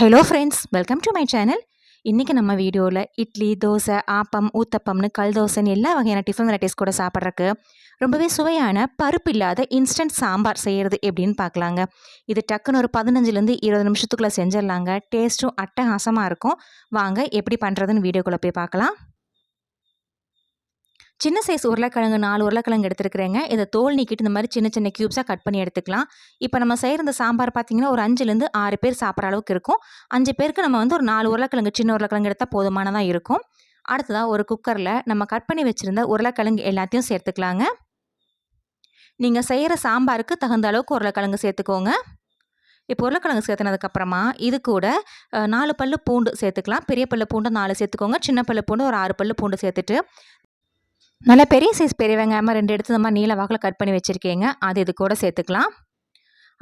Hello friends welcome to my channel இன்றைக்கி நம்ம வீடியோவில் இட்லி தோசை ஆப்பம் ஊத்தப்பம்னு கல் தோசைன்னு எல்லா வகையான டிஃபன் வெரைட்டிஸ் கூட சாப்பிட்றக்கு ரொம்பவே சுவையான பருப்பு இல்லாத இன்ஸ்டன்ட் சாம்பார் செய்கிறது எப்படின்னு பார்க்கலாங்க. இது டக்குன்னு ஒரு பதினஞ்சுலேருந்து இருபது நிமிஷத்துக்குள்ளே செஞ்சிடலாங்க. டேஸ்ட்டும் அட்டகாசமாக இருக்கும். வாங்க எப்படி பண்ணுறதுன்னு வீடியோக்குள்ளே போய் பார்க்கலாம். சின்ன சைஸ் உருளைக்கிழங்கு நாலு உருளைக்கிழங்கு எடுத்துருக்குறேங்க. இதை தோல் நீக்கிட்டு இந்த மாதிரி சின்ன சின்ன க்யூப்ஸாக கட் பண்ணி எடுத்துக்கலாம். இப்போ நம்ம செய்கிற இந்த சாம்பார் பார்த்தீங்கன்னா ஒரு அஞ்சுலேருந்து ஆறு பேர் சாப்பிட்ற அளவுக்கு இருக்கும். அஞ்சு பேருக்கு நம்ம வந்து ஒரு நாலு உருளைக்கிழங்கு சின்ன உருளைக்கிழங்கு எடுத்தால் போதுமானதாக இருக்கும். அடுத்ததாக ஒரு குக்கரில் நம்ம கட் பண்ணி வச்சுருந்த உருளைக்கிழங்கு எல்லாத்தையும் சேர்த்துக்கலாங்க. நீங்கள் செய்கிற சாம்பாருக்கு தகுந்த அளவுக்கு உருளைக்கிழங்கு சேர்த்துக்கோங்க. இப்போ உருளைக்கிழங்கு சேர்த்துனதுக்கப்புறமா இது கூட நாலு பல்லு பூண்டு சேர்த்துக்கலாம். பெரிய பல்லு பூண்டு நாலு சேர்த்துக்கோங்க. சின்ன பல்லு பூண்டு ஒரு ஆறு பல்லு பூண்டு சேர்த்துட்டு நல்லா பெரிய சைஸ் பெரிய வெங்காயமாக ரெண்டு எடுத்து நம்ம நீல வாக்கில் கட் பண்ணி வச்சுருக்கீங்க. அது இது கூட சேர்த்துக்கலாம்.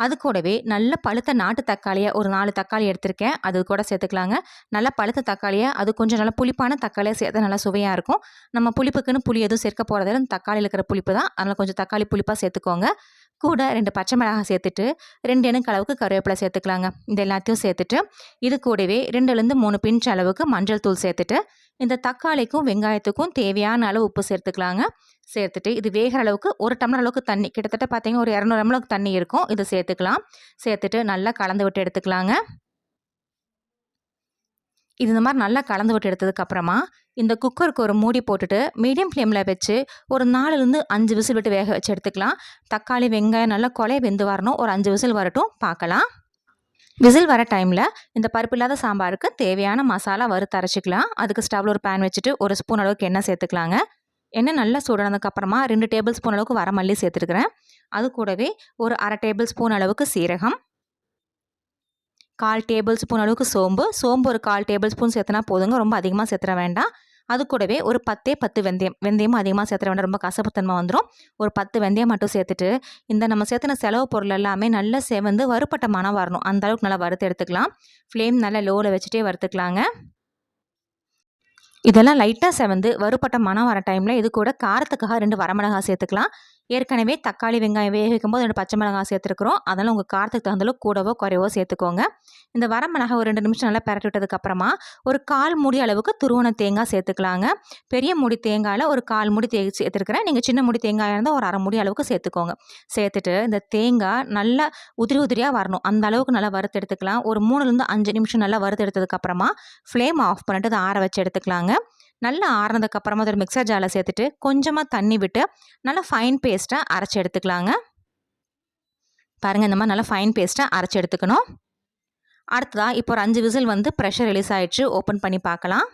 அது கூடவே நல்ல பழுத்த நாட்டு தக்காளியை ஒரு நாலு தக்காளி எடுத்திருக்கேன். அது கூட சேர்த்துக்கலாங்க. நல்ல பழுத்த தக்காளியை அது கொஞ்சம் நல்லா புளிப்பான தக்காளியை சேர்த்து நல்லா சுவையாக இருக்கும். நம்ம புளிப்புக்குன்னு புளி எதுவும் சேர்க்க போகிறதில்ல தக்காளியில் இருக்கிற புளிப்பு தான். அதனால் கொஞ்சம் தக்காளி புளிப்பாக சேர்த்துக்கோங்க. கூட ரெண்டு பச்சை மிளகாய் சேர்த்துட்டு ரெண்டு எண்ணெய் அளவுக்கு கருவேப்பிலை சேர்த்துக்கலாங்க. இது எல்லாத்தையும் சேர்த்துட்டு இது கூடவே ரெண்டுலேருந்து மூணு பிஞ்ச் அளவுக்கு மஞ்சள் தூள் சேர்த்துட்டு இந்த தக்காளிக்கும் வெங்காயத்துக்கும் தேவையான அளவு உப்பு சேர்த்துக்கலாங்க. சேர்த்துட்டு இது வேகிற அளவுக்கு ஒரு டம்ளர் அளவுக்கு தண்ணி. கிட்டத்தட்ட பார்த்தீங்கன்னா ஒரு இரநூறு அளவுக்கு தண்ணி இருக்கும். இது சேர்த்துக்கலாம். சேர்த்துட்டு நல்லா கலந்து விட்டு எடுத்துக்கலாங்க. இது இந்த மாதிரி நல்லா கலந்து விட்டு எடுத்ததுக்கப்புறமா இந்த குக்கருக்கு ஒரு மூடி போட்டுட்டு மீடியம் ஃப்ளேமில் வச்சு ஒரு நாலுலேருந்து அஞ்சு விசில் விட்டு வேக வச்சு எடுத்துக்கலாம். தக்காளி வெங்காயம் நல்லா கொலை வெந்து வரணும். ஒரு அஞ்சு விசில் வரட்டும். பார்க்கலாம் விசில் வர டைமில் இந்த பருப்பு இல்லாத சாம்பாருக்கு தேவையான மசாலா வறுத்து அரைச்சிக்கலாம். அதுக்கு ஸ்டவ்வில் ஒரு பேன் வச்சுட்டு ஒரு ஸ்பூன் அளவுக்கு எண்ணெய் சேர்த்துக்கலாங்க. எண்ணெய் நல்லா சூடானதுக்கப்புறமா ரெண்டு டேபிள் ஸ்பூன் அளவுக்கு வர மல்லி சேர்த்துருக்குறேன். அது கூடவே ஒரு அரை டேபிள் ஸ்பூன் அளவுக்கு சீரகம். கால் டேபிள் ஸ்பூன் அளவுக்கு சோம்பு. சோம்பு ஒரு கால் டேபிள் ஸ்பூன் சேர்த்துனா போதுங்க ரொம்ப அதிகமாக சேர்த்துற வேண்டாம். அது கூடவே ஒரு பத்தே பத்து வெந்தயம் வெந்தயமும் அதிகமாக சேர்த்துற வேண்டாம் ரொம்ப கசப்புத்தன்மை வந்துடும் ஒரு பத்து வெந்தயம் மட்டும் சேர்த்துட்டு இந்த நம்ம சேர்த்துன செலவு பொருள் எல்லாமே நல்லா சேவந்து வறுப்பட்ட மனம் வரணும். அந்த அளவுக்கு நல்லா வறுத்து எடுத்துக்கலாம். ஃப்ளேம் நல்லா லோவில் வச்சுட்டே வறுத்துக்கலாங்க. இதெல்லாம் லைட்டாக செவந்து வறுப்பட்ட மனம் வர டைமில் இது கூட காரத்துக்காக ரெண்டு வரமிளகாய் சேர்த்துக்கலாம். ஏற்கனவே தக்காளி வெங்காயம் வேக வைக்கும்போது ரெண்டு பச்சை மிளகாய் சேர்த்துருக்குறோம். அதனால் உங்கள் காரத்துக்கு தகுந்தளவு கூடவோ குறைவோ சேர்த்துக்கோங்க. இந்த வரமிளகாய் ஒரு ரெண்டு நிமிஷம் நல்லா பரட்டி விட்டதுக்கப்புறமா ஒரு கால் மூடி அளவுக்கு துருவன தேங்காய் சேர்த்துக்கலாங்க. பெரிய முடி தேங்காயில் ஒரு கால் முடி தே சேர்த்துருக்குறேன். நீங்கள் சின்ன முடி தேங்காயாக இருந்தால் ஒரு அரை முடி அளவுக்கு சேர்த்துக்கோங்க. சேர்த்துட்டு இந்த தேங்காய் நல்லா உதிரி உதிரியாக வரணும். அந்த அளவுக்கு நல்லா வறுத்து எடுத்துக்கலாம். ஒரு மூணுலேருந்து அஞ்சு நிமிஷம் நல்லா வறுத்து எடுத்ததுக்கப்புறமா ஃப்ளேம் ஆஃப் பண்ணிட்டு அதை ஆற வச்சு எடுத்துக்கலாங்க. நல்லா ஆறுனதுக்கப்புறமா ஒரு மிக்சர் ஜாரில் சேர்த்துட்டு கொஞ்சமாக தண்ணி விட்டு நல்லா ஃபைன் பேஸ்ட்டாக அரைச்சி எடுத்துக்கலாங்க. பாருங்கள் இந்த மாதிரி நல்லா ஃபைன் பேஸ்ட்டாக அரைச்சி எடுத்துக்கணும். அடுத்ததாக இப்போ ஒரு அஞ்சு விசில் வந்து ப்ரெஷர் ரிலீஸ் ஆகிடுச்சு ஓப்பன் பண்ணி பார்க்கலாம்.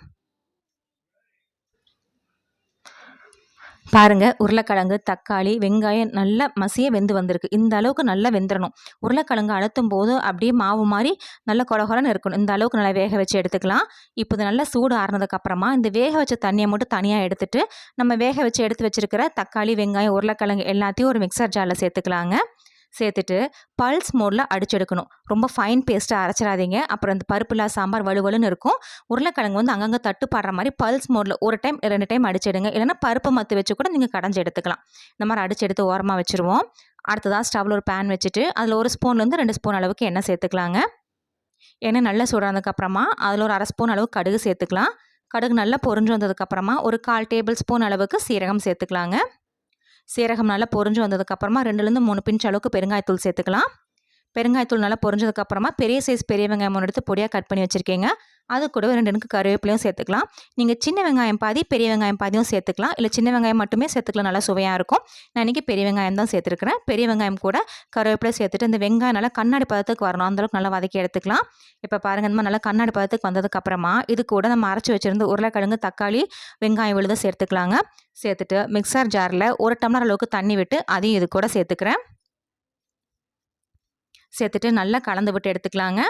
பாருங்கள் உருளைக்கிழங்கு தக்காளி வெங்காயம் நல்லா மசிய வெந்து வந்திருக்கு. இந்த அளவுக்கு நல்லா வெந்துடணும் உருளைக்கிழங்கு அழுத்தும் போது அப்படியே மாவு மாதிரி நல்லா கொலகொலன்னு இருக்கணும். இந்த அளவுக்கு நல்லா வேக வச்சு எடுத்துக்கலாம். இப்போ இது நல்லா சூடு ஆறுனதுக்கப்புறமா இந்த வேக வச்ச தண்ணியை மட்டும் தனியாக எடுத்துட்டு நம்ம வேக வச்சு எடுத்து வச்சுருக்கிற தக்காளி வெங்காயம் உருளைக்கிழங்கு எல்லாத்தையும் ஒரு மிக்சர் ஜாரில் சேர்த்துக்கலாங்க. சேர்த்துட்டு பல்ஸ் மோடில் அடிச்செடுக்கணும் ரொம்ப ஃபைன் பேஸ்ட்டாக அரைச்சிடாதீங்க. அப்புறம் இந்த பருப்புலா சாம்பார் வலுவலுன்னு இருக்கும். உருளைக்கிழங்கு வந்து அங்கங்கே தட்டுப்படுற மாதிரி பல்ஸ் மோடில் ஒரு டைம் ரெண்டு டைம் அடிச்சிடுங்க இல்லைன்னா பருப்பு மத்து வச்சு கூட நீங்கள் கடைஞ்சி எடுத்துக்கலாம். இந்த மாதிரி அடிச்சு எடுத்து ஓரமாக வச்சுருவோம். அடுத்ததாக ஸ்டவ்வில் ஒரு பேன் வச்சுட்டு அதில் ஒரு ஸ்பூன்லேருந்து ரெண்டு ஸ்பூன் அளவுக்கு எண்ணெய் சேர்த்துக்கலாங்க. எண்ணெய் நல்லா சுடானதுக்கப்புறமா அதில் ஒரு அரை ஸ்பூன் அளவுக்கு கடுகு சேர்த்துக்கலாம். கடுகு நல்லா பொறிஞ்சு வந்ததுக்கப்புறமா ஒரு கால் டேபிள் ஸ்பூன் அளவுக்கு சீரகம் சேர்த்துக்கலாங்க. சீரகம் நல்லா பொறிஞ்சு வந்ததுக்கப்புறமா ரெண்டுலேருந்து மூணு பிஞ்ச் அளவுக்கு பெருங்காயத்தூள் சேர்த்துக்கலாம். பெருங்காயத்தூள் நல்லா பொரிஞ்சதுக்கப்புறமா பெரிய சைஸ் பெரிய வெங்காயம் ஒன்று எடுத்து பொடியாக கட் பண்ணி வச்சுருக்கீங்க. அது கூட ரெண்டு எனக்கு கருவேப்பிலையும் சேர்த்துக்கலாம். நீங்கள் சின்ன வெங்காயம் பாதி பெரிய வெங்காயம் பாதியும் சேர்த்துக்கலாம். இல்லை சின்ன வெங்காயம் மட்டுமே சேர்த்துக்கலாம். நல்லா சுவையாக இருக்கும். நான் இன்றைக்கி பெரிய வெங்காயம் தான் சேர்த்துருக்கிறேன். பெரிய வெங்காயம் கூட கருவேப்பிலை சேர்த்துட்டு இந்த வெங்காயம் நல்லா கண்ணாடி பதத்துக்கு வரணும். அந்தளவுக்கு நல்லா வதக்கி எடுத்துக்கலாம். இப்போ பாருங்கள் இந்த மாதிரி நல்லா கண்ணாடி பதத்துக்கு வந்ததுக்கப்புறமா இது கூட நம்ம அரைச்சி வச்சுருந்து உருளைக்கிழங்கு தக்காளி வெங்காயம் விழுத சேர்த்துக்கலாங்க. சேர்த்துட்டு மிக்சர் ஜாரில் ஒரு டம்ளர் அளவுக்கு தண்ணி விட்டு அதையும் இது கூட சேர்த்துக்கிறேன். சேர்த்துட்டு நல்லா கலந்து விட்டு எடுத்துக்கலாங்க.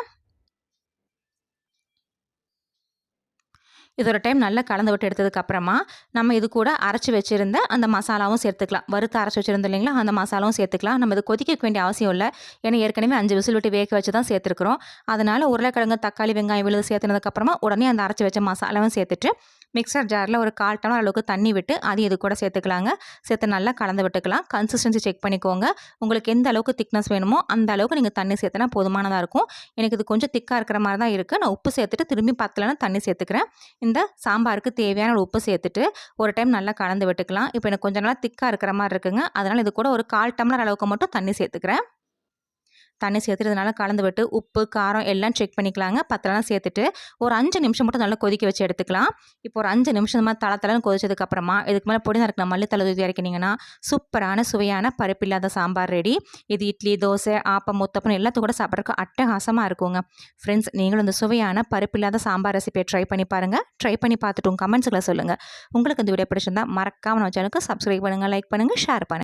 இது ஒரு டைம் நல்லா கலந்து விட்டு எடுத்ததுக்கப்புறமா நம்ம இது கூட அரைச்சி வச்சுருந்த அந்த மசாலாவும் சேர்த்துக்கலாம். வறுத்து அரைச்சி வச்சுருந்தோம் இல்லைங்களா? அந்த மசாலாவும் சேர்த்துக்கலாம். நம்ம இது கொதிக்க வேண்டிய அவசியம் இல்லை. ஏன்னா ஏற்கனவே அஞ்சு விசில் விட்டு வேக வச்சு தான் சேர்த்துருக்குறோம். அதனால் உருளைக்கிழங்கு தக்காளி வெங்காயம் விழுது சேர்த்துனதுக்கப்புறமா உடனே அந்த அரைச்சி வச்ச மசாலாவும் சேர்த்துட்டு மிக்சர் ஜாரில் ஒரு கால் டம்ளர் அளவுக்கு தண்ணி விட்டு அது இது கூட சேர்த்துக்கலாங்க. சேர்த்து நல்லா கலந்து விட்டுக்கலாம். கன்சிஸ்டன்சி செக் பண்ணிக்கோங்க. உங்களுக்கு எந்த அளவுக்கு திக்னஸ் வேணுமோ அந்த அளவுக்கு நீங்கள் தண்ணி சேர்த்தனா போதுமானதாக இருக்கும். எனக்கு இது கொஞ்சம் திக்காக இருக்கிற மாதிரி தான் இருக்குது நான் உப்பு சேர்த்துட்டு திரும்பி பத்தலைன்னா தண்ணி சேர்த்துக்கிறேன். இந்த சாம்பாருக்கு தேவையான ஒரு உப்பு சேர்த்துட்டு ஒரு டைம் நல்லா கலந்து விட்டுக்கலாம். இப்போ எனக்கு கொஞ்சம் நல்லா திக்காக இருக்கிற மாதிரி இருக்குங்க. அதனால் இது கூட ஒரு கால் டம்ளர் அளவுக்கு மட்டும் தண்ணி சேர்த்துக்கிறேன். தண்ணி சேர்த்துறதுனால கலந்து விட்டு உப்பு காரம் எல்லாம் செக் பண்ணிக்கலாங்க. பத்தலாம் சேர்த்துட்டு ஒரு அஞ்சு நிமிஷம் மட்டும் நல்லா கொதிக்க வச்சு எடுத்துக்கலாம். இப்போ ஒரு அஞ்சு நிமிஷம் மாதிரி தலை தலைன்னு கொதிச்சதுக்கப்புறமா இதுக்கு மேலே பொடி நறுக்கின மல்லித்தலை தூக்கி இறக்கினீங்கன்னா சூப்பரான சுவையான பருப்பில்லாத சாம்பார் ரெடி. இது இட்லி தோசை ஆப்பம் முத்தப்பம் எல்லாத்து கூட சாப்பிட்றதுக்கு அட்டகாசமாக இருக்குங்க. ஃப்ரெண்ட்ஸ் நீங்களும் இந்த சுவையான பருப்பில்லாத சாம்பார் ரெசிபியை ட்ரை பண்ணி பாருங்கள் ட்ரை பண்ணி பார்த்துட்டு கமெண்ட்ஸுகளை சொல்லுங்கள் உங்களுக்கு இந்த வீடியோ பிடிச்சிருந்தா மறக்காமல் நம்ம சேனலுக்கு சப்ஸ்கிரைப் பண்ணுங்கள் லைக் பண்ணுங்கள் ஷேர் பண்ணுங்கள்